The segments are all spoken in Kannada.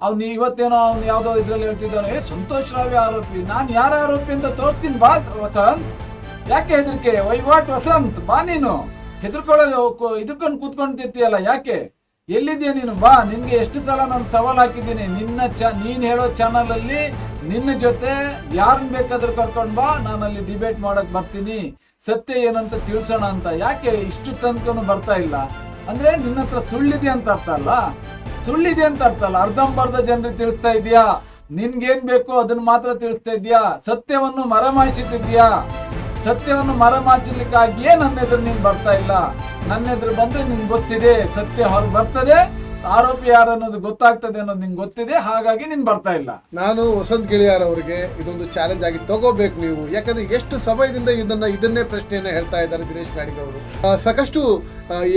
ಅವ್ನು ಇವತ್ತೇನೋ ಅವ್ನು ಯಾವ್ದೋ ಇದ್ರಲ್ಲಿ ಹೇಳ್ತಿದ್ದಾನೆ. ಏ, ಸಂತೋಷ್ ರಾವಿ ಆರೋಪಿ? ನಾನು ಯಾರ ಆರೋಪಿ ಅಂತ ತೋರಿಸ್ತೀನಿ ಬಾ, ವಸಂತ್. ಯಾಕೆ ಹೆದರಿಕೆ? ವೈವಾಟ್ ವಸಂತ್? ಬಾ ನೀನು. ಹೆದರ್ಕೊಳ್ಳೋ ಹೆದರ್ಕೊಂಡು ಕೂತ್ಕೊಂಡ್ತಿರ್ತೀಯಲ್ಲ ಯಾಕೆ? ಎಲ್ಲಿದ್ಯಾ ನೀನು? ಬಾ, ನಿನ್ಗೆ ಎಷ್ಟು ಸಲ ನಾನು ಸವಾಲು ಹಾಕಿದ್ದೀನಿ. ನಿನ್ನ ಚ ನೀನ್ ಹೇಳೋ ಚಾನಲ್ ಅಲ್ಲಿ ನಿನ್ನ ಜೊತೆ ಯಾರನ್ನ ಬೇಕಾದ್ರೂ ಕರ್ಕೊಂಡ್ ಬಾ, ನಾನು ಅಲ್ಲಿ ಡಿಬೇಟ್ ಮಾಡೋಕೆ ಬರ್ತೀನಿ. ಸತ್ಯ ಏನಂತ ತಿಳಿಸೋಣ ಅಂತ. ಯಾಕೆ ಇಷ್ಟು ತನಕನು ಬರ್ತಾ ಇಲ್ಲ? ಅಂದ್ರೆ ನಿನ್ನ ಹತ್ರ ಸುಳ್ಳಿದೆ ಅಂತ ಅರ್ಥ ಅಲ್ಲ ಸುಳ್ಳಿದೆ ಅಂತ ಅರ್ಥ ಅಲ್ಲ. ಅರ್ಧಂಬರ್ಧ ಜನರಿಗೆ ತಿಳಿಸ್ತಾ ಇದೀಯಾ ನಿನ್ಗೇನ್ ಬೇಕೋ ಅದನ್ನ ಮಾತ್ರ ತಿಳಿಸ್ತಾ ಇದೀಯಾ ಸತ್ಯವನ್ನು ಮರಮಾಯಿಸುತ್ತಿದ್ಯಾ ಸತ್ಯವನ್ನು ಮರೆಮಾಚಲಿಕ್ಕಾಗಿಯೇ ನನ್ನ ಎದುರು ನೀನ್ ಬರ್ತಾ ಇಲ್ಲ? ನನ್ನ ಎದುರು ಬಂದ್ರೆ ನಿಂಗೆ ಗೊತ್ತಿದೆ, ಸತ್ಯ ಹೊರಗೆ ಬರ್ತದೆ ಆರೋಪಿ ಯಾರು ಅನ್ನೋದು ಗೊತ್ತಾಗ್ತದೆ ಅನ್ನೋದು ನಿಂಗೆ ಗೊತ್ತಿದೆ, ಹಾಗಾಗಿ ನಿನ್ ಬರ್ತಾ ಇಲ್ಲ. ನಾನು ವಸಂತ್ ಗಿಳಿಯಾರ್ ಅವರಿಗೆ ಇದೊಂದು ಚಾಲೆಂಜ್ ಆಗಿ ತಗೋಬೇಕು ನೀವು. ಯಾಕಂದ್ರೆ ಎಷ್ಟು ಸಮಯದಿಂದ ಇದನ್ನ, ಇದನ್ನೇ ಪ್ರಶ್ನೆಯನ್ನ ಹೇಳ್ತಾ ಇದ್ದಾರೆ ದಿನೇಶ್ ಗಾಡಿಗೆ ಅವರು. ಸಾಕಷ್ಟು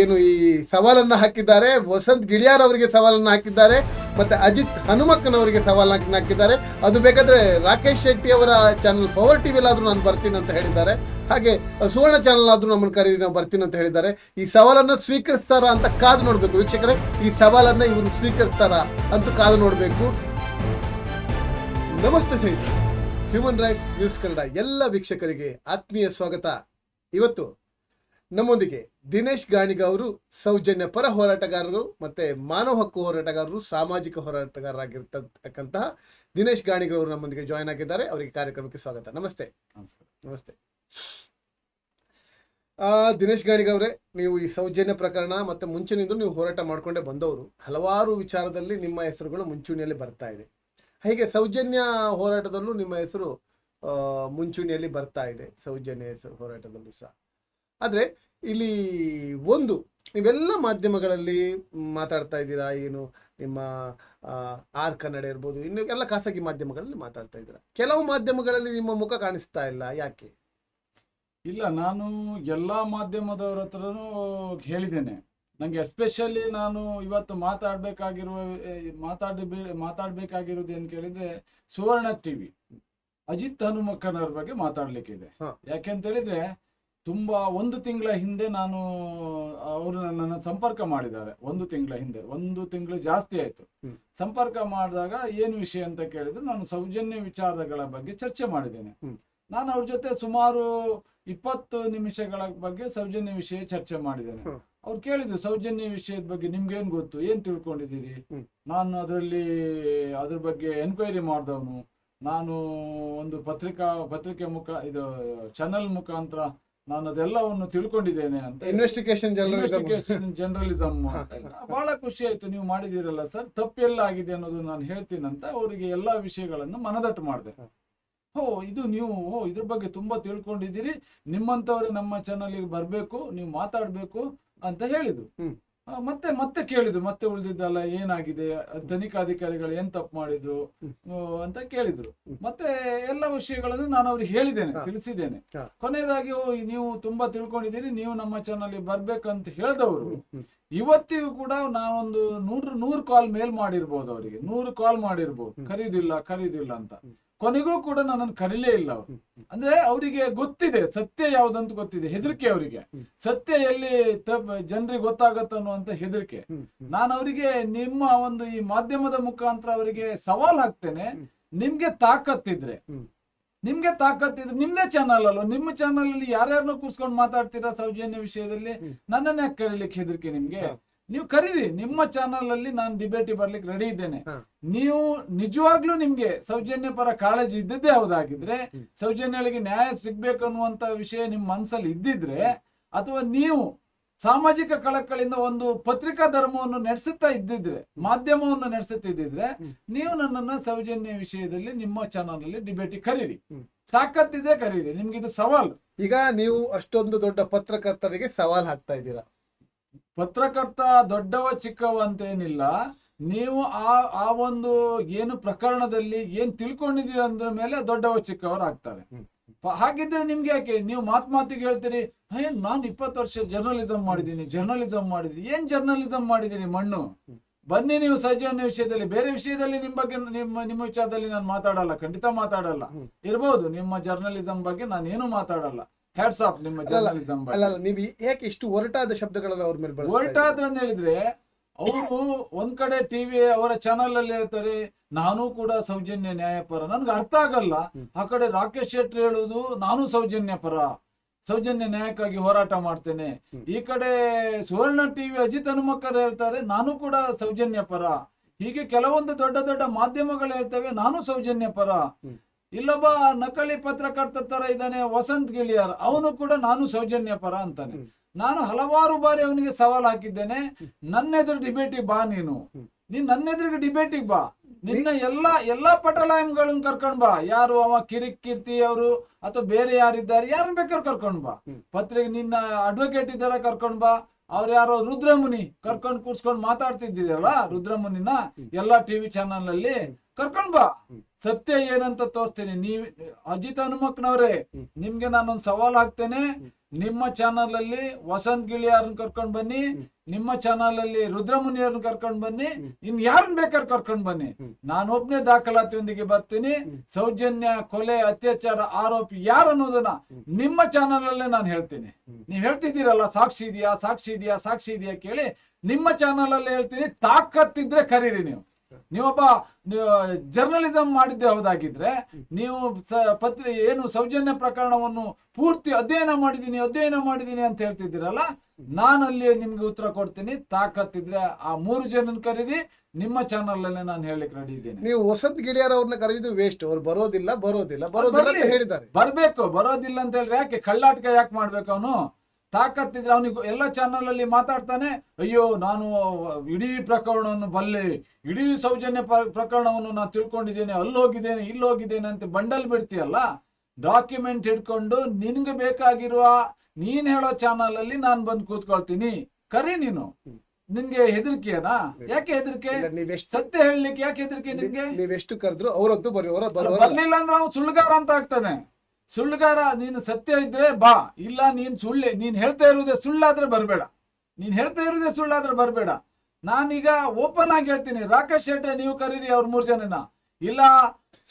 ಏನು ಈ ಸವಾಲನ್ನ ಹಾಕಿದ್ದಾರೆ. ವಸಂತ್ ಗಿಳಿಯಾರ್ ಅವರಿಗೆ ಸವಾಲನ್ನ ಹಾಕಿದ್ದಾರೆ. ಮತ್ತೆ ಅಜಿತ್ ಹನುಮಕ್ಕನವರಿಗೆ ಸವಾಲನ್ನ ಹಾಕಿದ್ದಾರೆ. ಅದು ಬೇಕಾದ್ರೆ ರಾಕೇಶ್ ಶೆಟ್ಟಿ ಅವರ ಚಾನಲ್ ಪವರ್ ಟಿವಿಲಾದ್ರೂ ನಾನು ಬರ್ತೀನಿ ಅಂತ ಹೇಳಿದ್ದಾರೆ. ಹಾಗೆ ಸುವರ್ಣ ಚಾನಲ್ ಆದ್ರೂ ನಮ್ಮನ್ನು ಕರೀರಿ, ನಾವು ಬರ್ತೀನಿ ಅಂತ ಹೇಳಿದ್ದಾರೆ. ಈ ಸವಾಲನ್ನ ಸ್ವೀಕರಿಸ್ತಾರಾ ಅಂತ ಕಾದು ನೋಡ್ಬೇಕು ವೀಕ್ಷಕರೇ. ಈ ಸವಾಲನ್ನ ಇವರು ಸ್ವೀಕರಿಸ್ತಾರಾ ಅಂತ ಕಾದು ನೋಡಬೇಕು. ನಮಸ್ತೆ ಸ್ನೇಹಿತರೆ. ಹ್ಯೂಮನ್ ರೈಟ್ಸ್ ನ್ಯೂಸ್ ಕನ್ನಡ ಎಲ್ಲ ವೀಕ್ಷಕರಿಗೆ ಆತ್ಮೀಯ ಸ್ವಾಗತ. ಇವತ್ತು ನಮ್ಮೊಂದಿಗೆ ದಿನೇಶ್ ಗಾಣಿಗ ಅವರು ಸೌಜನ್ಯ ಪರ ಹೋರಾಟಗಾರರು ಮತ್ತೆ ಮಾನವ ಹಕ್ಕು ಹೋರಾಟಗಾರರು ಸಾಮಾಜಿಕ ಹೋರಾಟಗಾರರಾಗಿರ್ತಕ್ಕಂತಹ ದಿನೇಶ್ ಗಾಣಿಗರವರು ನಮ್ಮೊಂದಿಗೆ ಜಾಯ್ನ್ ಆಗಿದ್ದಾರೆ. ಅವರಿಗೆ ಕಾರ್ಯಕ್ರಮಕ್ಕೆ ಸ್ವಾಗತ. ನಮಸ್ತೆ. ನಮಸ್ತೆ. ಆ, ದಿನೇಶ್ ಗಾಣಿಗವರೇ ನೀವು ಈ ಸೌಜನ್ಯ ಪ್ರಕರಣ ಮತ್ತೆ ಮುಂಚೂಣಿಯಿಂದ ನೀವು ಹೋರಾಟ ಮಾಡ್ಕೊಂಡೇ ಬಂದವರು ಹಲವಾರು ವಿಚಾರದಲ್ಲಿ ನಿಮ್ಮ ಹೆಸರುಗಳು ಮುಂಚೂಣಿಯಲ್ಲಿ ಬರ್ತಾ ಇದೆ. ಹೀಗೆ ಸೌಜನ್ಯ ಹೋರಾಟದಲ್ಲೂ ನಿಮ್ಮ ಹೆಸರು ಮುಂಚೂಣಿಯಲ್ಲಿ ಬರ್ತಾ ಇದೆ. ಸೌಜನ್ಯ ಹೆಸರು ಹೋರಾಟದಲ್ಲೂ ಸಹ. ಆದರೆ ಇಲ್ಲಿ ಒಂದು ನೀವೆಲ್ಲ ಮಾಧ್ಯಮಗಳಲ್ಲಿ ಮಾತಾಡ್ತಾ ಇದ್ದೀರಾ ಏನು ನಿಮ್ಮ ಆರ್ ಕನ್ನಡ ಇರ್ಬೋದು ಇನ್ನು ಎಲ್ಲ ಖಾಸಗಿ ಮಾಧ್ಯಮಗಳಲ್ಲಿ ಮಾತಾಡ್ತಾ ಇದ್ದೀರಾ? ಕೆಲವು ಮಾಧ್ಯಮಗಳಲ್ಲಿ ನಿಮ್ಮ ಮುಖ ಕಾಣಿಸ್ತಾ ಇಲ್ಲ ಯಾಕೆ? ಇಲ್ಲ ನಾನು ಎಲ್ಲ ಮಾಧ್ಯಮದವ್ರ ಹತ್ರನೂ ಹೇಳಿದ್ದೇನೆ. ನನಗೆ ಎಸ್ಪೆಷಲಿ ನಾನು ಇವತ್ತು ಮಾತಾಡಬೇಕಾಗಿರುವ ಮಾತಾಡ ಮಾತಾಡಬೇಕಾಗಿರೋದು ಏನು ಕೇಳಿದ್ರೆ ಸುವರ್ಣ ಟಿವಿ ಅಜಿತ್ ಹನುಮಕ್ಕನವ್ರ ಬಗ್ಗೆ ಮಾತಾಡ್ಲಿಕ್ಕಿದೆ. ಯಾಕೆಂತ ಹೇಳಿದ್ರೆ ತುಂಬಾ ಒಂದು ತಿಂಗಳ ಹಿಂದೆ ನಾನು ಅವರು ನನ್ನ ಸಂಪರ್ಕ ಮಾಡಿದ್ದಾರೆ. ಒಂದು ತಿಂಗಳ ಹಿಂದೆ ಒಂದು ತಿಂಗಳು ಜಾಸ್ತಿ ಆಯ್ತು. ಸಂಪರ್ಕ ಮಾಡಿದಾಗ ಏನು ವಿಷಯ ಅಂತ ಕೇಳಿದ್ರು ನಾನು ಸೌಜನ್ಯ ವಿಚಾರಗಳ ಬಗ್ಗೆ ಚರ್ಚೆ ಮಾಡಿದ್ದೇನೆ. ನಾನು ಅವ್ರ ಜೊತೆ ಸುಮಾರು ಇಪ್ಪತ್ತು ನಿಮಿಷಗಳ ಬಗ್ಗೆ ಸೌಜನ್ಯ ವಿಷಯ ಚರ್ಚೆ ಮಾಡಿದ್ದೇನೆ. ಅವ್ರು ಕೇಳಿದ್ರು ಸೌಜನ್ಯ ವಿಷಯದ ಬಗ್ಗೆ ನಿಮ್ಗೇನ್ ಗೊತ್ತು? ಏನ್ ತಿಳ್ಕೊಂಡಿದ್ದೀರಿ? ನಾನು ಅದರಲ್ಲಿ ಅದ್ರ ಬಗ್ಗೆ ಎನ್ಕ್ವೈರಿ ಮಾಡಿದವನು. ನಾನು ಒಂದು ಪತ್ರಿಕಾ ಪತ್ರಿಕೆ ಮುಖ ಇದು ಚಾನಲ್ ಮುಖಾಂತರ ನಾನು ಅದೆಲ್ಲವನ್ನು ತಿಳ್ಕೊಂಡಿದ್ದೇನೆ ಅಂತ. ಇನ್ವೆಸ್ಟಿಗೇಷನ್ ಇನ್ವೆಸ್ಟಿಗೇಷನ್ ಜರ್ನಲಿಸಮ್ ಅಂತ. ಬಹಳ ಖುಷಿ ಆಯ್ತು ನೀವು ಮಾಡಿದಿರಲ್ಲ ಸರ್. ತಪ್ಪೆಲ್ಲ ಆಗಿದೆ ಅನ್ನೋದು ನಾನು ಹೇಳ್ತೀನಂತ ಅವರಿಗೆ ಎಲ್ಲಾ ವಿಷಯಗಳನ್ನು ಮನದಟ್ಟು ಮಾಡಿದೆ. ಹಾ. ಓ ಇದು ನೀವು ಓ ಇದ್ರ ಬಗ್ಗೆ ತುಂಬಾ ತಿಳ್ಕೊಂಡಿದ್ದೀರಿ. ನಿಮ್ಮಂತವ್ರೆ ನಮ್ಮ ಚಾನಲ್ಗೆ ಬರಬೇಕು ನೀವು ಮಾತಾಡ್ಬೇಕು ಅಂತ ಹೇಳಿದ್ರು. ಮತ್ತೆ ಮತ್ತೆ ಕೇಳಿದ್ರು ಮತ್ತೆ ಉಳಿದಿದ್ದಲ್ಲ ಏನಾಗಿದೆ? ತನಿಖಾಧಿಕಾರಿಗಳು ಏನ್ ತಪ್ಪು ಮಾಡಿದ್ರು? ಅಂತ ಕೇಳಿದ್ರು. ಮತ್ತೆ ಎಲ್ಲ ವಿಷಯಗಳನ್ನು ನಾನು ಅವ್ರಿಗೆ ಹೇಳಿದ್ದೇನೆ ತಿಳಿಸಿದ್ದೇನೆ. ಕೊನೆಯದಾಗಿ ನೀವು ತುಂಬಾ ತಿಳ್ಕೊಂಡಿದ್ದೀರಿ ನೀವು ನಮ್ಮ ಚಾನಲ್ ಬರ್ಬೇಕಂತ ಹೇಳಿದವರು. ಇವತ್ತಿಗೂ ಕೂಡ ನಾವೊಂದು ನೂರು ನೂರು ಕಾಲ್ ಮೇಲ್ ಮಾಡಿರ್ಬೋದು ಅವರಿಗೆ. ನೂರು ಕಾಲ್ ಮಾಡಿರ್ಬೋದು. ಕರೀದಿಲ್ಲ ಕರೀದಿಲ್ಲ ಅಂತ. ಕೊನೆಗೂ ಕೂಡ ನನ್ನನ್ನು ಕರೀಲೇ ಇಲ್ಲ ಅವರು. ಅಂದ್ರೆ ಅವರಿಗೆ ಗೊತ್ತಿದೆ ಸತ್ಯ ಯಾವ್ದಂತ ಗೊತ್ತಿದೆ ಹೆದರಿಕೆ ಅವರಿಗೆ. ಸತ್ಯ ಎಲ್ಲಿ ಜನರಿಗೆ ಗೊತ್ತಾಗತ್ತ ಅನ್ನುವಂತ ಹೆದರಿಕೆ. ನಾನು ಅವರಿಗೆ ನಿಮ್ಮ ಒಂದು ಈ ಮಾಧ್ಯಮದ ಮುಖಾಂತರ ಅವರಿಗೆ ಸವಾಲ್ ಹಾಕ್ತೇನೆ. ನಿಮ್ಗೆ ತಾಕತ್ತಿದ್ರೆ. ನಿಮ್ಗೆ ತಾಕತ್ತಿದ್ರೆ ನಿಮ್ದೇ ಚಾನಲ್ ಅಲ್ವ? ನಿಮ್ಮ ಚಾನಲ್ ಅಲ್ಲಿ ಯಾರ್ಯಾರನ್ನೂ ಕೂರ್ಸ್ಕೊಂಡು ಮಾತಾಡ್ತೀರಾ ಸೌಜನ್ಯ ವಿಷಯದಲ್ಲಿ? ನನ್ನನ್ನೇ ಯಾಕೆ ಕರೀಲಿಕ್ಕೆ ಹೆದರಿಕೆ ನಿಮ್ಗೆ. ನೀವು ಕರೀರಿ ನಿಮ್ಮ ಚಾನಲ್ ಅಲ್ಲಿ ನಾನು ಡಿಬೇಟಿ ಬರ್ಲಿಕ್ಕೆ ರೆಡಿ ಇದ್ದೇನೆ. ನೀವು ನಿಜವಾಗ್ಲೂ ನಿಮ್ಗೆ ಸೌಜನ್ಯ ಪರ ಕಾಳಜಿ ಇದ್ದದ್ದೇ ಹೌದಾಗಿದ್ರೆ. ಸೌಜನ್ಯಗಳಿಗೆ ನ್ಯಾಯ ಸಿಗ್ಬೇಕು ಅನ್ನುವಂತ ವಿಷಯ ನಿಮ್ ಮನಸ್ಸಲ್ಲಿ ಇದ್ದಿದ್ರೆ ಅಥವಾ ನೀವು ಸಾಮಾಜಿಕ ಕಳಕಳಿಂದ ಒಂದು ಪತ್ರಿಕಾ ಧರ್ಮವನ್ನು ನಡೆಸುತ್ತಾ ಇದ್ದಿದ್ರೆ ಮಾಧ್ಯಮವನ್ನು ನಡೆಸುತ್ತಿದ್ದಿದ್ರೆ ನೀವು ನನ್ನನ್ನ ಸೌಜನ್ಯ ವಿಷಯದಲ್ಲಿ ನಿಮ್ಮ ಚಾನಲ್ ಅಲ್ಲಿ ಡಿಬೇಟಿ ಕರೀರಿ. ತಾಕತ್ತಿದೆ ಕರೀರಿ ನಿಮ್ಗೆ ಇದು ಸವಾಲು. ಈಗ ನೀವು ಅಷ್ಟೊಂದು ದೊಡ್ಡ ಪತ್ರಕರ್ತರಿಗೆ ಸವಾಲ್ ಹಾಕ್ತಾ ಇದ್ದೀರಾ. ಪತ್ರಕರ್ತ ದೊಡ್ಡವ ಚಿಕ್ಕವ ಅಂತ ಏನಿಲ್ಲ ನೀವು ಆ ಆ ಒಂದು ಏನು ಪ್ರಕರಣದಲ್ಲಿ ಏನ್ ತಿಳ್ಕೊಂಡಿದೀರ ಅಂದ್ರ ಮೇಲೆ ದೊಡ್ಡವ ಚಿಕ್ಕವರಾಗ್ತಾರೆ. ಹಾಗಿದ್ರೆ ನಿಮ್ಗೆ ಯಾಕೆ? ನೀವು ಮಾತ್ ಮಾತಿಗೆ ಹೇಳ್ತೀರಿ ಏನ್ ನಾನ್ ಇಪ್ಪತ್ತು ವರ್ಷ ಜರ್ನಲಿಸಂ ಮಾಡಿದೀನಿ ಜರ್ನಲಿಸಂ ಮಾಡಿದೀನಿ ಏನ್ ಜರ್ನಲಿಸಂ ಮಾಡಿದೀನಿ ಮಣ್ಣು? ಬನ್ನಿ ನೀವು ಸಜ್ಜನ ವಿಷಯದಲ್ಲಿ ಬೇರೆ ವಿಷಯದಲ್ಲಿ ನಿಮ್ ಬಗ್ಗೆ ನಿಮ್ಮ ನಿಮ್ಮ ವಿಚಾರದಲ್ಲಿ ನಾನು ಮಾತಾಡಲ್ಲ ಖಂಡಿತ ಮಾತಾಡಲ್ಲ. ಇರ್ಬೋದು ನಿಮ್ಮ ಜರ್ನಲಿಸಂ ಬಗ್ಗೆ ನಾನು ಏನು ಮಾತಾಡಲ್ಲ. ಹ್ಯಾಟ್ಸ್ ಆಫ್ ನಿಮ್ಮ ಜರ್ನಲಿಸಮ್ ಜರ್ನಲಿಸಂ ಅಲ್ಲ ಅಲ್ಲ ನೀವು ಯಾಕೆ ಇಷ್ಟು ಒರಟಾದ ಶಬ್ದಗಳನ್ನು ಅವ್ರ ಮೇಲೆ ಒರಟಾದ್ರೆ ಇದ್ದೀರಾ? ಅಂತ ಹೇಳಿದ್ರೆ ಅವರು ಒಂದ್ ಕಡೆ ಟಿವಿ ಅವರ ಚಾನಲ್ ಅಲ್ಲಿ ಹೇಳ್ತಾರೆ ನಾನು ಕೂಡ ಸೌಜನ್ಯ ನ್ಯಾಯಪರ. ನನ್ಗೆ ಅರ್ಥ ಆಗಲ್ಲ. ಆ ಕಡೆ ರಾಕೇಶ್ ಶೆಟ್ಟಿ ಹೇಳುದು ನಾನು ಸೌಜನ್ಯ ಪರ. ಸೌಜನ್ಯ ನ್ಯಾಯಕ್ಕಾಗಿ ಹೋರಾಟ ಮಾಡ್ತೇನೆ. ಈ ಕಡೆ ಸುವರ್ಣ ಟಿವಿ ಅಜಿತ್ ಹನುಮಕ್ಕರ್ ಹೇಳ್ತಾರೆ ನಾನು ಕೂಡ ಸೌಜನ್ಯ ಪರ. ಹೀಗೆ ಕೆಲವೊಂದು ದೊಡ್ಡ ದೊಡ್ಡ ಮಾಧ್ಯಮಗಳು ಹೇಳ್ತವೆ ನಾನು ಸೌಜನ್ಯ ಪರ. ಇಲ್ಲೊಬ್ಬ ನಕಲಿ ಪತ್ರಕರ್ತ ತರ ಇದ್ದಾನೆ ವಸಂತ್ ಗಿಳಿಯಾರ್ ಅವನು ಕೂಡ ನಾನು ಸೌಜನ್ಯ ಪರ ಅಂತಾನೆ ನಾನು ಹಲವಾರು ಬಾರಿ ಅವನಿಗೆ ಸವಾಲ್ ಹಾಕಿದ್ದೇನೆ ನನ್ನೆದುರು ಡಿಬೇಟ್ ಡಿಬೇಟಿಗೆ ಬಾ ನೀನು. ನೀನ್ ನನ್ನೆದುರಿಗೆ ಡಿಬೇಟ್ ಡಿಬೇಟಿಗೆ ಬಾ ನಿನ್ನ ಎಲ್ಲಾ ಎಲ್ಲಾ ಪಟಲಾಯಂಗಳನ್ನ ಕರ್ಕೊಂಡ್ ಬಾ. ಯಾರು ಅವ ಕಿರಿಕ್ ಕೀರ್ತಿ ಅವರು ಅಥವಾ ಬೇರೆ ಯಾರಿದ್ದಾರೆ ಯಾರನ್ನ ಬೇಕಾದ್ರೆ ಕರ್ಕೊಂಡ್ ಬಾ. ಪತ್ರಿಕೆ ನಿನ್ನ ಅಡ್ವೊಕೇಟ್ ಇದ್ದಾರ ಕರ್ಕೊಂಡ್ ಬಾ. ಅವ್ರು ಯಾರೋ ರುದ್ರಮುನಿ ಕರ್ಕೊಂಡ್ ಕೂರ್ಸ್ಕೊಂಡ್ ಮಾತಾಡ್ತಿದ್ದೀರಲ್ಲ ರುದ್ರಮುನಿನ ಎಲ್ಲಾ ಟಿವಿ ಚಾನಲ್ ಅಲ್ಲಿ ಕರ್ಕೊಂಡ್ ಬಾ. ಸತ್ಯ ಏನಂತ ತೋರಿಸ್ತೇನೆ. ನೀವ್ ಅಜಿತ್ ಹನುಮಕ್ನವ್ರೆ ನಿಮ್ಗೆ ನಾನೊಂದ್ ಸವಾಲ್ ಹಾಕ್ತೇನೆ. ನಿಮ್ಮ ಚಾನಲ್ ಅಲ್ಲಿ ವಸಂತ್ ಗಿಳಿಯಾರನ್ ಕರ್ಕೊಂಡ್ ಬನ್ನಿ. ನಿಮ್ಮ ಚಾನಲ್ ಅಲ್ಲಿ ರುದ್ರಮುನಿಯವ್ರನ್ನ ಕರ್ಕೊಂಡ್ ಬನ್ನಿ. ಇನ್ ಯಾರನ್ನ ಬೇಕಾದ್ರೆ ಕರ್ಕೊಂಡ್ ಬನ್ನಿ. ನಾನೊಬ್ನೇ ದಾಖಲಾತಿಯೊಂದಿಗೆ ಬರ್ತೀನಿ. ಸೌಜನ್ಯ ಕೊಲೆ ಅತ್ಯಾಚಾರ ಆರೋಪಿ ಯಾರು ಅನ್ನೋದನ್ನ ನಿಮ್ಮ ಚಾನಲ್ ಅಲ್ಲೇ ನಾನು ಹೇಳ್ತೀನಿ. ನೀವ್ ಹೇಳ್ತಿದ್ದೀರಲ್ಲ ಸಾಕ್ಷಿ ಇದೆಯಾ ಸಾಕ್ಷಿ ಇದೆಯಾ ಸಾಕ್ಷಿ ಇದೆಯಾ ಕೇಳಿ ನಿಮ್ಮ ಚಾನಲ್ ಅಲ್ಲಿ ಹೇಳ್ತೀನಿ. ತಾಕತ್ತಿದ್ರೆ ಕರೀರಿ ನೀವು. ನೀವೊಬ್ಬ ಜರ್ನಲಿಸಂ ಮಾಡಿದ್ದೆ ಹೌದಾಗಿದ್ರೆ ನೀವು ಪತ್ರಿ ಏನು ಸೌಜನ್ಯ ಪ್ರಕರಣವನ್ನು ಪೂರ್ತಿ ಅಧ್ಯಯನ ಮಾಡಿದೀನಿ ಅಧ್ಯಯನ ಮಾಡಿದೀನಿ ಅಂತ ಹೇಳ್ತಿದ್ದೀರಲ್ಲ ನಾನು ಅಲ್ಲಿ ನಿಮ್ಗೆ ಉತ್ತರ ಕೊಡ್ತೀನಿ. ತಾಕತ್ತಿದ್ರೆ ಆ ಮೂರು ಜನ ಕರೀರಿ ನಿಮ್ಮ ಚಾನಲ್ ಅಲ್ಲಿ ನಾನು ಹೇಳಿಕ್ ರೆಡಿ ಇದ್ದೇನೆ. ನೀವು ವಸಂತ್ ಗಿಳಿಯಾರ್ ಅವ್ರನ್ನ ಕರೆದಿದ್ದು ವೇಸ್ಟ್ ಅವ್ರು ಬರೋದಿಲ್ಲ ಬರೋದಿಲ್ಲ ಬರೋದಿಲ್ಲ. ಹೇಳಿದ್ದಾರೆ. ಬರ್ಬೇಕು ಬರೋದಿಲ್ಲ ಅಂತ ಹೇಳ್ರಿ ಯಾಕೆ ಕಳ್ಳಾಟಕ ಯಾಕೆ ಮಾಡ್ಬೇಕು ಅವನು? ತಾಕತ್ತಿದ್ರೆ ಅವನಿಗೆ ಎಲ್ಲ ಚಾನಲ್ ಅಲ್ಲಿ ಮಾತಾಡ್ತಾನೆ ಅಯ್ಯೋ ನಾನು ಇಡೀ ಪ್ರಕರಣವನ್ನು ಬಲ್ಲೆ ಇಡೀ ಸೌಜನ್ಯ ಪ್ರಕರಣವನ್ನು ನಾನು ತಿಳ್ಕೊಂಡಿದ್ದೇನೆ ಅಲ್ಲಿ ಹೋಗಿದ್ದೇನೆ ಇಲ್ಲಿ ಹೋಗಿದ್ದೇನೆ ಅಂತ ಬಂಡಲ್ ಬಿಡ್ತೀಯಲ್ಲ? ಡಾಕ್ಯುಮೆಂಟ್ ಹಿಡ್ಕೊಂಡು ನಿನ್ಗೆ ಬೇಕಾಗಿರುವ ನೀನ್ ಹೇಳೋ ಚಾನಲ್ ಅಲ್ಲಿ ನಾನು ಬಂದು ಕೂತ್ಕೊಳ್ತೀನಿ. ಕರಿ ನೀನು. ನಿನ್ಗೆ ಹೆದರಿಕೆನಾ? ಯಾಕೆ ಹೆದರಿಕೆ? ಸತ್ಯ ಹೇಳಲಿಕ್ಕೆ ಯಾಕೆ ಹೆದರಿಕೆ ನಿನ್ಗೆ? ಎಷ್ಟು ಕರೆದ್ರು ಅವರದ್ದು ಬರೀ ಅವರ ಬರಲಿಲ್ಲ ಬರ್ಲಿಲ್ಲ ಅಂದ್ರೆ ಅವ್ನು ಸುಳ್ಳುಗಾರ ಅಂತ ಆಗ್ತಾನೆ. ಸುಳ್ಳುಗಾರ ನೀನು ಸತ್ಯ ಇದ್ರೆ ಬಾ. ಇಲ್ಲ ನೀನ್ ಸುಳ್ಳೆ. ನೀನ್ ಹೇಳ್ತಾ ಇರುವುದೇ ಸುಳ್ಳಾದ್ರೆ ಬರಬೇಡ. ನೀನ್ ಹೇಳ್ತಾ ಇರುವುದೇ ಸುಳ್ಳಾದ್ರೆ ಬರಬೇಡ. ನಾನೀಗ ಓಪನ್ ಆಗಿ ಹೇಳ್ತೀನಿ. ರಾಕೇಶ್ ಶೆಟ್ಟಿ ನೀವು ಕರೀರಿ ಅವ್ರ ಮೂರ್ ಜನನ. ಇಲ್ಲ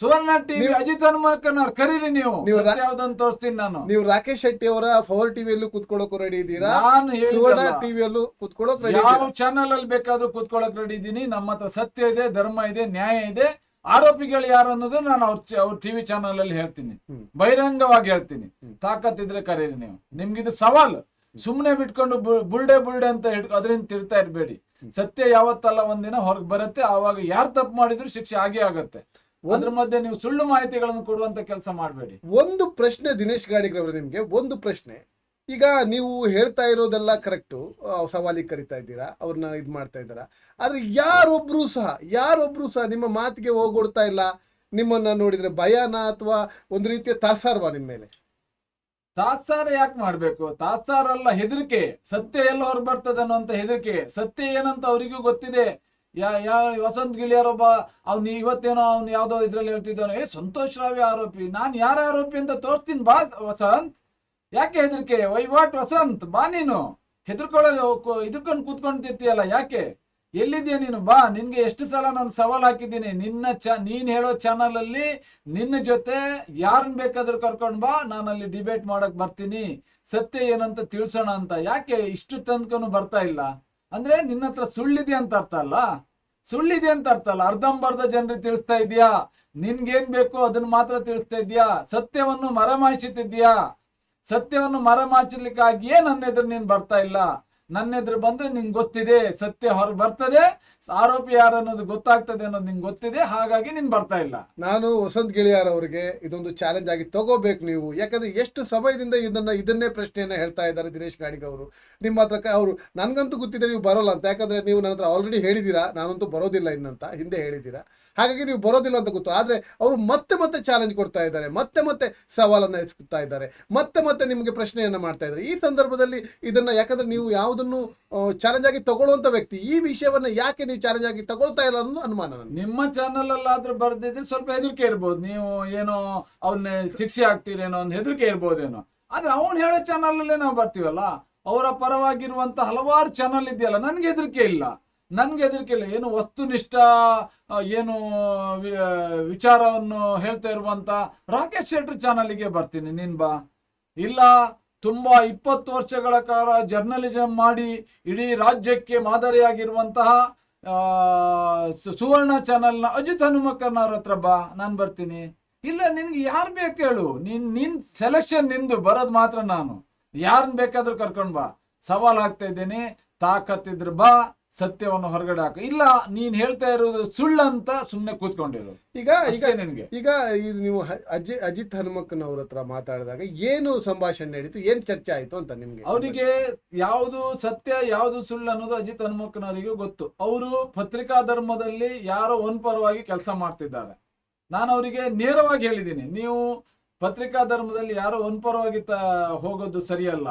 ಸುವರ್ಣ ಟಿವಿ ಅಜಿತ್ ಹನುಮಕ್ಕನವ್ರು ಕರೀರಿ ನೀವು. ಸತ್ಯ ತೋರಿಸ್ತೀನಿ ನಾನು. ನೀವು ರಾಕೇಶ್ ಶೆಟ್ಟಿ ಅವರ ಪವರ್ ಟಿವಿಯಲ್ಲೂ ಕುತ್ಕೊಳ್ಳೋಕು ರೆಡಿ ಇದ್ದೀರಾ? ನಾನು ಸುವರ್ಣ. ಟಿವಿಯಲ್ಲೂ ಕುತ್ಕೊಳ್ಳೋಕೆ ರೆಡಿ ಯಾವ ಚಾನಲ್ ಅಲ್ಲಿ ಬೇಕಾದ್ರೂ ಕುತ್ಕೊಳ್ಳೋಕೆ ರೆಡಿ ಇದ್ದೀನಿ. ನಮ್ಮ ಹತ್ರ ಸತ್ಯ ಇದೆ ಧರ್ಮ ಇದೆ ನ್ಯಾಯ ಇದೆ. ಆರೋಪಿಗಳು ಯಾರು ಅನ್ನೋದು ನಾನು ಅವ್ರ ಅವ್ರ ಟಿವಿ ಚಾನಲ್ ಅಲ್ಲಿ ಹೇಳ್ತೀನಿ. ಬಹಿರಂಗವಾಗಿ ಹೇಳ್ತೀನಿ. ತಾಕತ್ತಿದ್ರೆ ಕರೀರಿ ನೀವು. ನಿಮ್ಗಿದು ಸವಾಲು. ಸುಮ್ನೆ ಬಿಟ್ಕೊಂಡು ಬುಲ್ಡೆ ಬುಲ್ಡೆ ಅಂತ ಹಿಡ್ಕೊ ಅದರಿಂದ ತಿರ್ತಾ ಇರ್ಬೇಡಿ. ಸತ್ಯ ಯಾವತ್ತಲ್ಲ ಒಂದಿನ ಹೊರಗೆ ಬರುತ್ತೆ. ಆವಾಗ ಯಾರು ತಪ್ಪು ಮಾಡಿದ್ರು ಶಿಕ್ಷೆ ಆಗೇ ಆಗತ್ತೆ. ಅದ್ರ ಮಧ್ಯೆ ನೀವು ಸುಳ್ಳು ಮಾಹಿತಿಗಳನ್ನು ಕೊಡುವಂತ ಕೆಲಸ ಮಾಡಬೇಡಿ. ಒಂದು ಪ್ರಶ್ನೆ ದಿನೇಶ್ ಗಾಡಿಗ್ರವ್ರೆ ನಿಮ್ಗೆ. ಒಂದು ಪ್ರಶ್ನೆ. ಈಗ ನೀವು ಹೇಳ್ತಾ ಇರೋದೆಲ್ಲ ಕರೆಕ್ಟು ಸವಾಲಿಗೆ ಕರಿತಾ ಇದ್ದೀರಾ ಅವ್ರನ್ನ ಇದು ಮಾಡ್ತಾ ಇದ್ದೀರಾ? ಆದ್ರೆ ಯಾರೊಬ್ರು ಸಹ ಯಾರೊಬ್ರು ಸಹ ನಿಮ್ಮ ಮಾತಿಗೆ ಹೋಗೊಡ್ತಾ ಇಲ್ಲ. ನಿಮ್ಮನ್ನ ನೋಡಿದ್ರೆ ಭಯನ ಅಥವಾ ಒಂದು ರೀತಿಯ ತಾತ್ಸಾರವಾ ನಿಮ್ಮ ಮೇಲೆ? ತಾತ್ಸಾರ ಯಾಕೆ ಮಾಡ್ಬೇಕು? ತಾತ್ಸಾರ ಅಲ್ಲ ಹೆದರಿಕೆ. ಸತ್ಯ ಎಲ್ಲ ಹೊರ ಬರ್ತದೆ ಅನ್ನೋಂತ ಹೆದರಿಕೆ. ಸತ್ಯ ಏನಂತ ಅವರಿಗೂ ಗೊತ್ತಿದೆ. ಯಾ ಯಾ, ವಸಂತ್ ಗಿಳಿಯಾರೊಬ್ಬ ಅವ್ನು ಇವತ್ತೇನೋ ಅವ್ನು ಯಾವ್ದೋ ಇದ್ರಲ್ಲಿ ಹೇಳ್ತಿದ್ದಾನೆ. ಏ, ಸಂತೋಷ್ ರಾವಿ ಆರೋಪಿ. ನಾನ್ ಯಾರ ಆರೋಪಿ ಅಂತ ತೋರಿಸ್ತೀನಿ ಬಾ, ವಸಂತ್. ಯಾಕೆ ಹೆದರಿಕೆ? ವೈವಾಟ್ ವಸಂತ್? ಬಾ ನೀನು. ಹೆದರ್ಕೊಳ್ಳೋ ಇದಕ್ಕೊಂಡು ಕೂತ್ಕೊಂಡಿರ್ತೀಯಲ್ಲ ಯಾಕೆ? ಎಲ್ಲಿದ್ಯ ನೀನು? ಬಾ. ನಿನ್ಗೆ ಎಷ್ಟು ಸಲ ನಾನು ಸವಾಲ್ ಹಾಕಿದ್ದೀನಿ. ನಿನ್ನ ಚ ನೀನ್ ಹೇಳೋ ಚಾನಲ್ ಅಲ್ಲಿ ನಿನ್ನ ಜೊತೆ ಯಾರನ್ನ ಬೇಕಾದ್ರೂ ಕರ್ಕೊಂಡ್ ಬಾ. ನಾನು ಅಲ್ಲಿ ಡಿಬೇಟ್ ಮಾಡಕ್ ಬರ್ತೀನಿ. ಸತ್ಯ ಏನಂತ ತಿಳ್ಸೋಣ ಅಂತ. ಯಾಕೆ? ಇಷ್ಟು ತನಕನು ಬರ್ತಾ ಇಲ್ಲ. ಅಂದ್ರೆ ನಿನ್ನ ಹತ್ರ ಸುಳ್ಳಿದೆ ಅಂತ ಅರ್ಥ ಅಲ್ಲ? ಸುಳ್ಳಿದೆ ಅಂತ ಅರ್ಥ ಅಲ್ಲ. ಅರ್ಧಂಬರ್ಧ ಜನರಿಗೆ ತಿಳಿಸ್ತಾ ಇದೀಯಾ? ನಿನ್ಗೇನ್ ಬೇಕೋ ಅದನ್ನ ಮಾತ್ರ ತಿಳಿಸ್ತಾ ಇದೀಯಾ? ಸತ್ಯವನ್ನು ಮರೆಮಾಯಿಸುತ್ತಿದ್ಯಾ? ಸತ್ಯವನ್ನು ಮರಮಾಚಲಿಕ್ಕಾಗಿಯೇ ನನ್ನ ಎದುರು ನೀನ್ ಬರ್ತಾ ಇಲ್ಲ? ನನ್ನ ಎದುರು ಬಂದ್ರೆ ನಿಂಗೆ ಗೊತ್ತಿದೆ, ಸತ್ಯ ಹೊರ ಬರ್ತದೆ ಆರೋಪಿ ಯಾರು ಅನ್ನೋದು ಗೊತ್ತಾಗ್ತದೆ ಅನ್ನೋದು ನಿಂಗೆ ಗೊತ್ತಿದೆ, ಹಾಗಾಗಿ ನೀನು ಬರ್ತಾ ಇಲ್ಲ. ನಾನು ವಸಂತ್ ಗಿಳಿಯಾರ್ ಅವರಿಗೆ ಇದೊಂದು ಚಾಲೆಂಜ್ ಆಗಿ ತಗೋಬೇಕು ನೀವು. ಯಾಕಂದ್ರೆ ಎಷ್ಟು ಸಮಯದಿಂದ ಇದನ್ನ ಇದನ್ನೇ ಪ್ರಶ್ನೆಯನ್ನ ಹೇಳ್ತಾ ಇದ್ದಾರೆ ದಿನೇಶ್ ಗಾಡಿಗ ಅವರು. ನಿಮ್ಮ ಹತ್ರ ಅವರು ನನಗಂತೂ ಗೊತ್ತಿದೆ ನೀವು ಬರೋಲ್ಲ ಅಂತ. ಯಾಕಂದ್ರೆ ನೀವು ನನ್ನ ಹತ್ರ ಆಲ್ರೆಡಿ ಹೇಳಿದ್ದೀರಾ. ನಾನಂತೂ ಬರೋದಿಲ್ಲ ಇನ್ನಂತ. ಹಿಂದೆ ಹೇಳಿದ್ದೀರಾ. ಹಾಗಾಗಿ ನೀವು ಬರೋದಿಲ್ಲ ಅಂತ ಗೊತ್ತು. ಆದ್ರೆ ಅವರು ಮತ್ತೆ ಮತ್ತೆ ಚಾಲೆಂಜ್ ಕೊಡ್ತಾ ಇದ್ದಾರೆ. ಮತ್ತೆ ಮತ್ತೆ ಸವಾಲನ್ನ ಎಸ್ತಾ ಇದ್ದಾರೆ. ಮತ್ತೆ ಮತ್ತೆ ನಿಮಗೆ ಪ್ರಶ್ನೆಯನ್ನ ಮಾಡ್ತಾ ಇದ್ದಾರೆ. ಈ ಸಂದರ್ಭದಲ್ಲಿ ಇದನ್ನ ಯಾಕಂದ್ರೆ ನೀವು ಯಾವುದನ್ನು ಚಾಲೆಂಜ್ ಆಗಿ ತಗೊಳ್ಳುವಂತ ವ್ಯಕ್ತಿ ಈ ವಿಷಯವನ್ನ ಯಾಕೆ ನೀವು ಚಾಲೆಂಜ್ ಆಗಿ ತಗೊಳ್ತಾ ಇಲ್ಲ ಅನ್ನೋದು ಅನುಮಾನ ನಿಮ್ಮ ಚಾನಲ್ ಅಲ್ಲಾದ್ರೂ ಬರ್ದಿದ್ರೆ ಸ್ವಲ್ಪ ಹೆದರಿಕೆ ಇರ್ಬೋದು. ನೀವು ಏನೋ ಅವನ್ನ ಶಿಕ್ಷೆ ಆಗ್ತೀರೇನೋ ಒಂದು ಹೆದರಿಕೆ ಇರ್ಬೋದೇನೋ. ಆದ್ರೆ ಅವನು ಹೇಳೋ ಚಾನಲ್ ಅಲ್ಲೇ ನಾವು ಬರ್ತೀವಲ್ಲ? ಅವರ ಪರವಾಗಿರುವಂತ ಹಲವಾರು ಚಾನಲ್ ಇದೆಯಲ್ಲ ನನ್ಗೆ ಹೆದರಿಕೆ ಇಲ್ಲ. ನನ್ಗೆ ಹೆದರಿಕೆ ಇಲ್ಲ. ಏನು ವಸ್ತುನಿಷ್ಠ ಆ, ಏನು ವಿ- ವಿಚಾರವನ್ನು ಹೇಳ್ತಾ ಇರುವಂತ ರಾಕೇಶ್ ಶೆಟ್ಟಿ ಚಾನಲ್ಗೆ ಬರ್ತೀನಿ. ನೀನ್ ಬಾ. ಇಲ್ಲ ತುಂಬಾ ಇಪ್ಪತ್ತು ವರ್ಷಗಳ ಕಾಲ ಜರ್ನಲಿಸಂ ಮಾಡಿ ಇಡೀ ರಾಜ್ಯಕ್ಕೆ ಮಾದರಿಯಾಗಿರುವಂತಹ ಸುವರ್ಣ ಚಾನಲ್ನ ಅಜಿತ್ ಹನುಮಕ್ಕನವ್ರ ಹತ್ರ ಬಾ, ನಾನು ಬರ್ತೀನಿ. ಇಲ್ಲ, ನಿನ್ಗೆ ಯಾರು ಬೇಕು ಹೇಳು. ನಿನ್ ನಿನ್ ಸೆಲೆಕ್ಷನ್ ನಿಂದು, ಬರೋದು ಮಾತ್ರ ನಾನು. ಯಾರನ್ನ ಬೇಕಾದ್ರೂ ಕರ್ಕೊಂಡು ಬಾ. ಸವಾಲ್ ಹಾಕ್ತಾ ಇದ್ದೀನಿ ತಾಕತ್ತಿದ್ರು ಬಾ. ಸತ್ಯವನ್ನು ಹೊರಗಡೆ ಹಾಕು. ಇಲ್ಲ ನೀನ್ ಹೇಳ್ತಾ ಇರೋದು ಸುಳ್ಳಂತ ಸುಮ್ನೆ ಕೂತ್ಕೊಂಡಿರು. ಈಗ ಈಗ ನಿನ್ಗೆ. ಈಗ ನೀವು ಅಜಿ ಅಜಿತ್ ಹನುಮಕ್ಕನವ್ರ ಹತ್ರ ಮಾತಾಡಿದಾಗ ಏನು ಸಂಭಾಷಣೆ ನಡೀತು ಏನ್ ಚರ್ಚೆ ಆಯ್ತು ಅಂತ ನಿಮ್ಗೆ? ಅವರಿಗೆ ಯಾವುದು ಸತ್ಯ ಯಾವುದು ಸುಳ್ಳು ಅನ್ನೋದು ಅಜಿತ್ ಹನುಮಕ್ಕನವರಿಗೂ ಗೊತ್ತು. ಅವರು ಪತ್ರಿಕಾ ಧರ್ಮದಲ್ಲಿ ಯಾರೋ ಪರವಾಗಿ ಕೆಲಸ ಮಾಡ್ತಿದ್ದಾರೆ. ನಾನು ಅವರಿಗೆ ನೇರವಾಗಿ ಹೇಳಿದ್ದೀನಿ ನೀವು ಪತ್ರಿಕಾ ಧರ್ಮದಲ್ಲಿ ಯಾರೋ ಪರವಾಗಿ ತ ಹೋಗೋದು ಸರಿಯಲ್ಲ.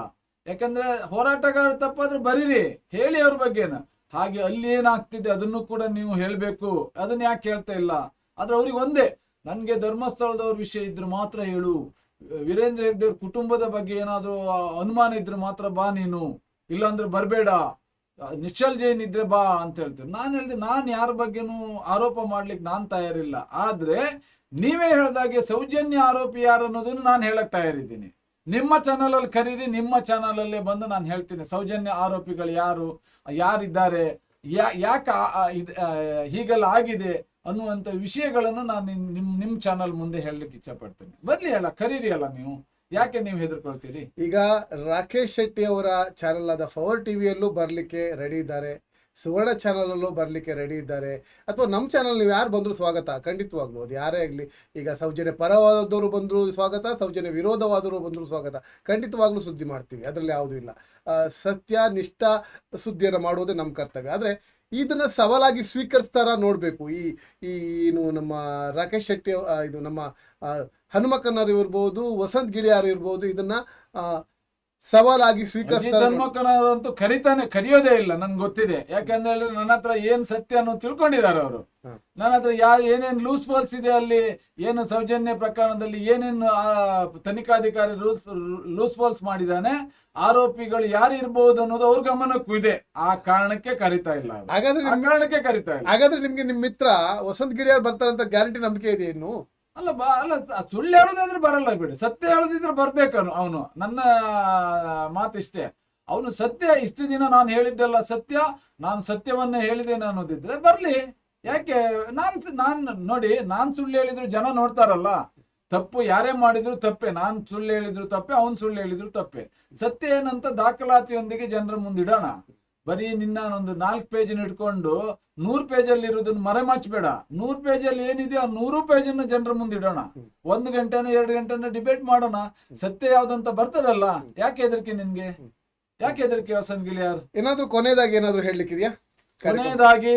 ಯಾಕಂದ್ರೆ ಹೋರಾಟಗಾರ ತಪ್ಪಾದ್ರೆ ಬರೀರಿ ಹೇಳಿ ಅವ್ರ ಬಗ್ಗೆನ. ಹಾಗೆ ಅಲ್ಲಿ ಏನಾಗ್ತಿದೆ ಅದನ್ನು ಕೂಡ ನೀವು ಹೇಳಬೇಕು. ಅದನ್ನ ಯಾಕೆ ಹೇಳ್ತಾ ಇಲ್ಲ? ಆದ್ರೆ ಅವ್ರಿಗೆ ಒಂದೇ, ನನ್ಗೆ ಧರ್ಮಸ್ಥಳದವ್ರ ವಿಷಯ ಇದ್ರೆ ಮಾತ್ರ ಹೇಳು. ವೀರೇಂದ್ರ ಹೆಗ್ಡೆ ಕುಟುಂಬದ ಬಗ್ಗೆ ಏನಾದರೂ ಅನುಮಾನ ಇದ್ರೆ ಮಾತ್ರ ಬಾ ನೀನು. ಇಲ್ಲಾಂದ್ರೆ ಬರಬೇಡ. ನಿಶ್ಚಲ್ ಜೈನ್ ಇದ್ರೆ ಬಾ ಅಂತ ಹೇಳ್ತೀನಿ. ನಾನು ಹೇಳ್ದೆ, ನಾನು ಯಾರ ಬಗ್ಗೆನೂ ಆರೋಪ ಮಾಡ್ಲಿಕ್ಕೆ ನಾನು ತಯಾರಿಲ್ಲ. ಆದ್ರೆ ನೀವೇ ಹೇಳ್ದಾಗೆ ಸೌಜನ್ಯ ಆರೋಪಿ ಯಾರು ಅನ್ನೋದನ್ನು ನಾನು ಹೇಳಕ್ ತಯಾರಿದ್ದೀನಿ. ನಿಮ್ಮ ಚಾನಲಲ್ಲಿ ಕರೀರಿ, ನಿಮ್ಮ ಚಾನಲಲ್ಲೇ ಬಂದು ನಾನು ಹೇಳ್ತೀನಿ. ಸೌಜನ್ಯ ಆರೋಪಿಗಳು ಯಾರು, ಯಾರಿದ್ದಾರೆ, ಯಾ, ಯಾಕೆ ಹೀಗೆಲ್ಲ ಆಗಿದೆ ಅನ್ನುವಂಥ ವಿಷಯಗಳನ್ನು ನಾನು ನಿಮ್ಮ ನಿಮ್ಮ ನಿಮ್ ಚಾನಲ್ ಮುಂದೆ ಹೇಳಲಿಕ್ಕೆ ಇಚ್ಛಪಡ್ತೀನಿ. ಬರ್ಲಿ ಅಲ್ಲ, ಕರೀರಿ ಅಲ್ಲ ನೀವು. ಯಾಕೆ ನೀವು ಹೆದರ್ಕೊಳ್ತೀರಿ? ಈಗ ರಾಕೇಶ್ ಶೆಟ್ಟಿ ಅವರ ಚಾನೆಲ್ ಆದ ಫವರ್ ಟಿವಿಯಲ್ಲೂ ಬರಲಿಕ್ಕೆ ರೆಡಿ ಇದ್ದಾರೆ. ಸುವರ್ಣ ಚಾನಲ್ ಅಲ್ಲೂ ಬರಲಿಕ್ಕೆ ರೆಡಿ ಇದ್ದಾರೆ. ಅಥವಾ ನಮ್ಮ ಚಾನಲ್ ನೀವು ಯಾರು ಬಂದರೂ ಸ್ವಾಗತ ಖಂಡಿತವಾಗ್ಲೂ ಅದು ಯಾರೇ ಆಗಲಿ. ಈಗ ಸೌಜನ್ಯ ಪರವಾದವರು ಬಂದರೂ ಸ್ವಾಗತ ಸೌಜನ್ಯ ವಿರೋಧವಾದವರು ಬಂದರೂ ಸ್ವಾಗತ. ಖಂಡಿತವಾಗ್ಲೂ ಸುದ್ದಿ ಮಾಡ್ತೀವಿ ಅದರಲ್ಲಿ ಯಾವುದೂ ಇಲ್ಲ. ಸತ್ಯ ನಿಷ್ಠ ಸುದ್ದಿಯನ್ನು ಮಾಡುವುದೇ ನಮ್ಮ ಕರ್ತವ್ಯ. ಆದರೆ ಇದನ್ನ ಸವಾಲಾಗಿ ಸ್ವೀಕರಿಸ್ತಾರ ನೋಡಬೇಕು. ಈ ಈ ಏನು ನಮ್ಮ ರಾಕೇಶ್ ಶೆಟ್ಟಿ ಇದು ನಮ್ಮ ಆ, ಹನುಮಕ್ಕನವ್ರು ಇರ್ಬೋದು ವಸಂತ್ ಗಿಳಿಯಾರು ಇರ್ಬೋದು ಇದನ್ನ ಸವಾಲಾಗಿ ಸ್ವೀಕರಿಸ್ತಾರೆ ಕರಿತಾನೆ ಕರಿಯೋದೇ ಇಲ್ಲ ನನ್ಗೆ ಗೊತ್ತಿದೆ. ಯಾಕಂದ್ರೆ ನನ್ನ ಹತ್ರ ಏನ್ ಸತ್ಯ ಅನ್ನೋ ತಿಳ್ಕೊಂಡಿದ್ದಾರೆ ಅವರು. ನನ್ನ ಹತ್ರ ಯಾ ಏನೇನ್ ಲೂಸ್ ಫಾಲ್ಸ್ ಇದೆ ಅಲ್ಲಿ ಏನು ಸೌಜನ್ಯ ಪ್ರಕರಣದಲ್ಲಿ ಏನೇನು ಆ, ತನಿಖಾಧಿಕಾರಿ ರೂಲ್ಸ್ ಲೂಸ್ ಫಾಲ್ಸ್ ಮಾಡಿದಾನೆ ಆರೋಪಿಗಳು ಯಾರು ಇರಬಹುದು ಅನ್ನೋದು ಅವ್ರ ಗಮನಕ್ಕೂ ಇದೆ. ಆ ಕಾರಣಕ್ಕೆ ಕರಿತಾ ಇಲ್ಲ ಹಾಗಾದ್ರೆ ಕಾರಣಕ್ಕೆ ಕರಿತಾ ಇಲ್ಲ. ಹಾಗಾದ್ರೆ ನಿಮ್ಗೆ ನಿಮ್ ಮಿತ್ರ ವಸಂತ್ ಬರ್ತಾರೆ ಬರ್ತಾರಂತ ಗ್ಯಾರಂಟಿ ನಂಬಿಕೆ ಇದೆ ಇನ್ನು? ಅಲ್ಲ, ಬಾ ಅಲ್ಲ ಸುಳ್ಳು ಹೇಳೋದಾದ್ರೆ ಬರಲ್ಲ ಬಿಡಿ. ಸತ್ಯ ಹೇಳೋದಿದ್ರೆ ಬರ್ಬೇಕನು ಅವನು. ನನ್ನ ಮಾತಿಷ್ಟೇ. ಅವನು ಸತ್ಯ, ಇಷ್ಟು ದಿನ ನಾನು ಹೇಳಿದ್ದೆಲ್ಲ ಸತ್ಯ, ನಾನು ಸತ್ಯವನ್ನೇ ಹೇಳಿದ್ದೇನೆ ಅನ್ನೋದಿದ್ರೆ ಬರ್ಲಿ. ಯಾಕೆ? ನಾನ್ ನಾನ್ ನೋಡಿ, ನಾನ್ ಸುಳ್ಳು ಹೇಳಿದ್ರು ಜನ ನೋಡ್ತಾರಲ್ಲ. ತಪ್ಪು ಯಾರೇ ಮಾಡಿದ್ರು ತಪ್ಪೆ. ನಾನ್ ಸುಳ್ಳು ಹೇಳಿದ್ರು ತಪ್ಪೆ, ಅವ್ನ್ ಸುಳ್ಳು ಹೇಳಿದ್ರು ತಪ್ಪೆ. ಸತ್ಯ ಏನಂತ ದಾಖಲಾತಿಯೊಂದಿಗೆ ಜನರ ಮುಂದಿಡೋಣ. ಬರೀ ನಿನ್ನ ಒಂದು ನಾಲ್ಕು ಪೇಜ್ ಇಟ್ಕೊಂಡು ನೂರ್ ಪೇಜ್ ಅಲ್ಲಿ ಇರೋದನ್ನ ಮರೆಮಾಚಬೇಡ ನೂರ್ ಪೇಜ್ ಅಲ್ಲಿ ಏನಿದೆಯೋ ಆ ನೂರು ಪೇಜ್ ಅನ್ನು ಜನರ ಮುಂದಿಡೋಣ ಒಂದು ಗಂಟೆನೋ ಎರಡು ಗಂಟೆನೋ ಡಿಬೇಟ್ ಮಾಡೋಣ. ಸತ್ಯ ಯಾವ್ದಂತ ಬರ್ತದಲ್ಲ? ಯಾಕೆ ಹೆದರಿಕೆ ನಿನ್ಗೆ? ಯಾಕೆ ಹೆದರಿಕೆ ವಸಂತ್ ಗಿಳಿಯಾರ್? ಏನಾದ್ರೂ ಕೊನೆಯದಾಗಿ ಏನಾದ್ರೂ ಹೇಳಲಿಕ್ಕಿದ್ಯಾ? ಕೊನೆಯದಾಗಿ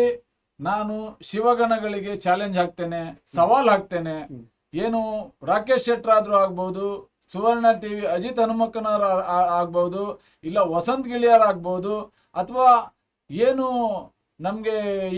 ನಾನು ಶಿವಗಣಗಳಿಗೆ ಚಾಲೆಂಜ್ ಹಾಕ್ತೇನೆ ಸವಾಲ್ ಹಾಕ್ತೇನೆ. ಏನು ರಾಕೇಶ್ ಶೆಟ್ಟರ್ ಆದ್ರೂ ಆಗ್ಬಹುದು ಸುವರ್ಣ ಟಿವಿ ಅಜಿತ್ ಹನುಮಕ್ಕನವರ ಆಗ್ಬಹುದು ಇಲ್ಲ ವಸಂತ್ ಗಿಳಿಯಾರ್ ಆಗ್ಬಹುದು ಅಥವಾ ಏನು ನಮಗೆ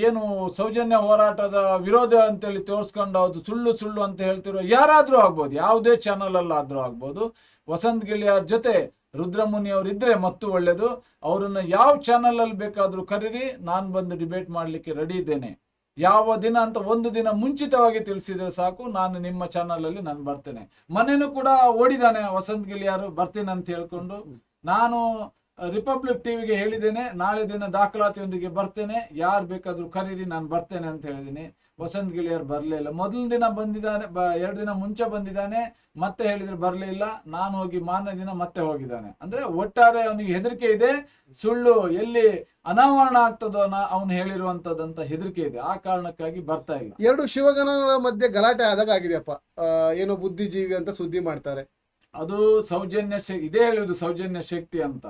ಏನು ಸೌಜನ್ಯ ಹೋರಾಟದ ವಿರೋಧ ಅಂತೇಳಿ ತೋರಿಸ್ಕೊಂಡು ಅದು ಸುಳ್ಳು ಸುಳ್ಳು ಅಂತ ಹೇಳ್ತಿರೋ ಯಾರಾದರೂ ಆಗ್ಬೋದು, ಯಾವುದೇ ಚಾನಲಲ್ಲಿ ಆದರೂ ಆಗ್ಬೋದು. ವಸಂತ್ ಗಿಳಿಯಾರ್ ಜೊತೆ ರುದ್ರಮುನಿ ಅವರಿದ್ದರೆ ಮತ್ತು ಒಳ್ಳೆಯದು ಅವರನ್ನು ಯಾವ ಚಾನಲಲ್ಲಿ ಬೇಕಾದ್ರೂ ಕರೀರಿ, ನಾನು ಬಂದು ಡಿಬೇಟ್ ಮಾಡಲಿಕ್ಕೆ ರೆಡಿ ಇದ್ದೇನೆ. ಯಾವ ದಿನ ಅಂತ ಒಂದು ದಿನ ಮುಂಚಿತವಾಗಿ ತಿಳಿಸಿದರೆ ಸಾಕು, ನಾನು ನಿಮ್ಮ ಚಾನಲಲ್ಲಿ ನಾನು ಬರ್ತೇನೆ. ಮನೇನು ಕೂಡ ಓಡಿದಾನೆ ವಸಂತ್ ಗಿಳಿಯಾರು, ಬರ್ತೀನಿ ಅಂತ ಹೇಳ್ಕೊಂಡು. ನಾನು ರಿಪಬ್ಲಿಕ್ ಟಿವಿಗೆ ಹೇಳಿದ್ದೇನೆ ನಾಳೆ ದಿನ ದಾಖಲಾತಿಯೊಂದಿಗೆ ಬರ್ತೇನೆ. ಯಾರು ಬೇಕಾದ್ರೂ ಕರೀರಿ ನಾನು ಬರ್ತೇನೆ ಅಂತ ಹೇಳಿದ್ದೀನಿ. ವಸಂತ್ ಗಿಳಿಯರ್ ಬರಲೇ ಇಲ್ಲ. ಮೊದಲ ದಿನ ಬಂದಿದ್ದಾನೆ ಬ ಎರಡು ದಿನ ಮುಂಚೆ ಬಂದಿದ್ದಾನೆ. ಮತ್ತೆ ಹೇಳಿದ್ರೆ ಬರಲೇ ಇಲ್ಲ. ನಾನು ಹೋಗಿ ಮಾನ ದಿನ ಮತ್ತೆ ಹೋಗಿದ್ದಾನೆ. ಅಂದ್ರೆ ಒಟ್ಟಾರೆ ಅವನಿಗೆ ಹೆದರಿಕೆ ಇದೆ. ಸುಳ್ಳು ಎಲ್ಲಿ ಅನಾವರಣ ಆಗ್ತದೋ ಅವನು ಹೇಳಿರುವಂತದಂತ ಹೆದರಿಕೆ ಇದೆ. ಆ ಕಾರಣಕ್ಕಾಗಿ ಬರ್ತಾ ಇಲ್ಲ. ಎರಡು ಶಿವಗಣಗಳ ಮಧ್ಯೆ ಗಲಾಟೆ ಆದಾಗ ಆಗಿದೆಯಪ್ಪ. ಏನೋ ಬುದ್ಧಿಜೀವಿ ಅಂತ ಸುದ್ದಿ ಮಾಡ್ತಾರೆ. ಅದು ಸೌಜನ್ಯ ಶಕ್ತಿ ಇದೇ ಹೇಳುವುದು ಸೌಜನ್ಯ ಶಕ್ತಿ ಅಂತ.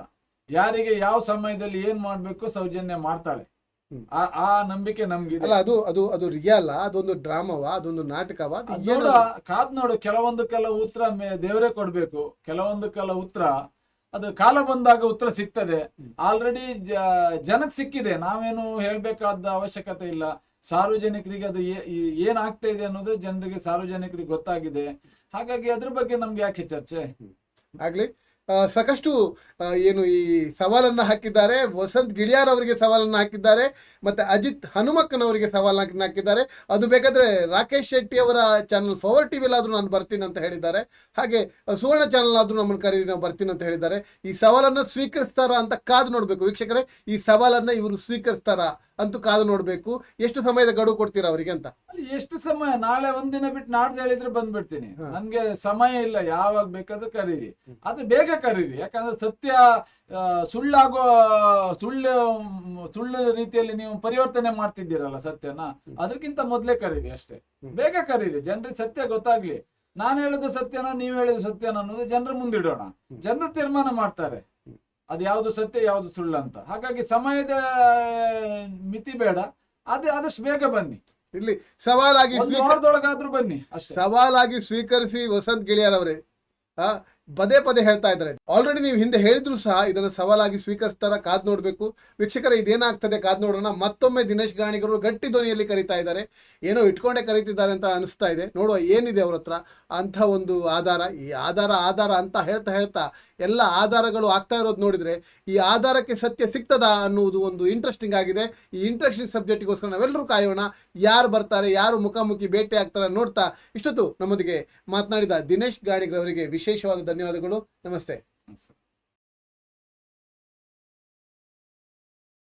ಯಾರಿಗೆ ಯಾವ ಸಮಯದಲ್ಲಿ ಏನ್ ಮಾಡ್ಬೇಕು ಸೌಜನ್ಯ ಮಾಡ್ತಾಳೆ. ಆ ಆ ನಂಬಿಕೆ ನಮ್ಗೆ ಅಲ್ಲ ಅದು ಅದು ಅದು ರಿಯಲ್ ಅದೊಂದು ಡ್ರಾಮಾವ? ಅದೊಂದು ನಾಟಕವ? ಕಾದ್ ನೋಡು ಕೆಲವೊಂದಕ್ಕೆಲ್ಲ ಉತ್ತರ ದೇವರೇ ಕೊಡ್ಬೇಕು. ಕೆಲವೊಂದಕ್ಕೆಲ್ಲ ಉತ್ತರ ಅದು ಕಾಲ ಬಂದಾಗ ಉತ್ತರ ಸಿಗ್ತದೆ. ಆಲ್ರೆಡಿ ಜನಕ್ ಸಿಕ್ಕಿದೆ. ನಾವೇನು ಹೇಳ್ಬೇಕಾದ ಅವಶ್ಯಕತೆ ಇಲ್ಲ. ಸಾರ್ವಜನಿಕರಿಗೆ ಅದು ಏನಾಗ್ತಾ ಈ- ಏನ್ ಆಗ್ತಾ ಇದೆ ಅನ್ನೋದು ಜನರಿಗೆ ಸಾರ್ವಜನಿಕರಿಗೆ ಗೊತ್ತಾಗಿದೆ. ಹಾಗಾಗಿ ಅದ್ರ ಬಗ್ಗೆ ನಮ್ಗೆ ಯಾಕೆ ಚರ್ಚೆ? ಆಗ್ಲಿ ಸಾಕಷ್ಟು ಏನು ಈ ಸವಾಲನ್ನು ಹಾಕಿದ್ದಾರೆ. ವಸಂತ್ ಗಿಳಿಯಾರ್ ಅವರಿಗೆ ಸವಾಲನ್ನು ಹಾಕಿದ್ದಾರೆ. ಮತ್ತು ಅಜಿತ್ ಹನುಮಕ್ಕನವರಿಗೆ ಸವಾಲನ್ನು ಹಾಕಿದ್ದಾರೆ. ಅದು ಬೇಕಾದರೆ ರಾಕೇಶ್ ಶೆಟ್ಟಿ ಅವರ ಚಾನಲ್ ಫವರ್ ಟಿ ವಿಲಾದರೂ ನಾನು ಬರ್ತೀನಿ ಅಂತ ಹೇಳಿದ್ದಾರೆ. ಹಾಗೆ ಸುವರ್ಣ ಚಾನಲ್ ಆದರೂ ನಮ್ಮನ್ನು ಕರೀರಿ, ನಾವು ಬರ್ತೀನಿ ಅಂತ ಹೇಳಿದ್ದಾರೆ. ಈ ಸವಾಲನ್ನು ಸ್ವೀಕರಿಸ್ತಾರಾ ಅಂತ ಕಾದು ನೋಡಬೇಕು. ವೀಕ್ಷಕರೇ, ಈ ಸವಾಲನ್ನು ಇವರು ಸ್ವೀಕರಿಸ್ತಾರಾ? ಅಂತೂ ಕಾದು ನೋಡ್ಬೇಕು. ಎಷ್ಟು ಸಮಯದ ಗಡುವು ಕೊಡ್ತೀರಾ ಅವರಿಗೆ ಅಂತ? ಎಷ್ಟು ಸಮಯ? ನಾಳೆ ಒಂದಿನ ಬಿಟ್ಟು ನಾಡ್ದು ಹೇಳಿದ್ರೆ ಬಂದ್ಬಿಡ್ತೀನಿ. ನನಗೆ ಸಮಯ ಇಲ್ಲ. ಯಾವಾಗ ಬೇಕಾದ್ರೂ ಕರೀರಿ. ಅದು ಬೇಗ ಕರೀರಿ. ಯಾಕಂದ್ರೆ ಸತ್ಯ ಸುಳ್ಳಾಗೋ ಸುಳ್ಳು ಸುಳ್ಳು ರೀತಿಯಲ್ಲಿ ನೀವು ಪರಿವರ್ತನೆ ಮಾಡ್ತಿದ್ದೀರಲ್ಲ ಸತ್ಯನ ಅದಕ್ಕಿಂತ ಮೊದ್ಲೇ ಕರೀರಿ ಅಷ್ಟೇ. ಬೇಗ ಕರೀರಿ. ಜನರಿಗೆ ಸತ್ಯ ಗೊತ್ತಾಗ್ಲಿ. ನಾನು ಹೇಳಿದ ಸತ್ಯನ ನೀವು ಹೇಳಿದ ಸತ್ಯನ ಅನ್ನೋದು ಜನರ ಮುಂದಿಡೋಣ. ಜನರು ತೀರ್ಮಾನ ಮಾಡ್ತಾರೆ. ಅದು ಯಾವುದು ಸತ್ಯ ಯಾವುದು ಸುಳ್ಳು ಅಂತ. ಹಾಗಾಗಿ ಸಮಯದ ಮಿತಿ ಬೇಡ. ಅದೇ ಆದಷ್ಟು ಬೇಗ ಬನ್ನಿ. ಇಲ್ಲಿ ಸವಾಲಾಗಿ ವಾರದೊಳಗಾದ್ರೂ ಬನ್ನಿ ಸವಾಲಾಗಿ ಸ್ವೀಕರಿಸಿ ವಸಂತ್ ಗಿಳಿಯಾರ್ ಅವರೇ ಆ, ಪದೇ ಪದೇ ಹೇಳ್ತಾ ಇದ್ದಾರೆ. ಆಲ್ರೆಡಿ ನೀವು ಹಿಂದೆ ಹೇಳಿದ್ರು ಸಹ ಇದನ್ನ ಸವಾಲಾಗಿ ಸ್ವೀಕರಿಸ್ತಾರ ಕಾದ್ ನೋಡ್ಬೇಕು. ವೀಕ್ಷಕರ ಇದೇನಾಗ್ತದೆ ಕಾದ್ ನೋಡೋಣ. ಮತ್ತೊಮ್ಮೆ ದಿನೇಶ್ ಗಾಣಿಗರು ಗಟ್ಟಿ ಧ್ವನಿಯಲ್ಲಿ ಕರೀತಾ ಇದ್ದಾರೆ. ಏನೋ ಇಟ್ಕೊಂಡೇ ಕರೀತಿದ್ದಾರೆ ಅಂತ ಅನಿಸ್ತಾ ಇದೆ. ನೋಡುವ ಏನಿದೆ ಅವ್ರ ಹತ್ರ? ಅಂತ ಒಂದು ಆಧಾರ. ಈ ಆಧಾರ ಆಧಾರ ಅಂತ ಹೇಳ್ತಾ ಹೇಳ್ತಾ ಎಲ್ಲ ಆಧಾರಗಳು ಆಗ್ತಾ ಇರೋದು ನೋಡಿದರೆ ಈ ಆಧಾರಕ್ಕೆ ಸತ್ಯ ಸಿಗ್ತದಾ ಅನ್ನುವುದು ಒಂದು ಇಂಟ್ರೆಸ್ಟಿಂಗ್ ಆಗಿದೆ. ಈ ಇಂಟ್ರೆಸ್ಟಿಂಗ್ ಸಬ್ಜೆಕ್ಟಿಗೋಸ್ಕರ ನಾವೆಲ್ಲರೂ ಕಾಯೋಣ. ಯಾರು ಬರ್ತಾರೆ, ಯಾರು ಮುಖಾಮುಖಿ ಭೇಟಿ ಆಗ್ತಾರೆ ನೋಡ್ತಾ ಇಷ್ಟೊತ್ತು ನಮ್ಮೊಂದಿಗೆ ಮಾತನಾಡಿದ ದಿನೇಶ್ ಗಾಣಿಗ್ರವರಿಗೆ ವಿಶೇಷವಾದ ಧನ್ಯವಾದಗಳು. ನಮಸ್ತೆ.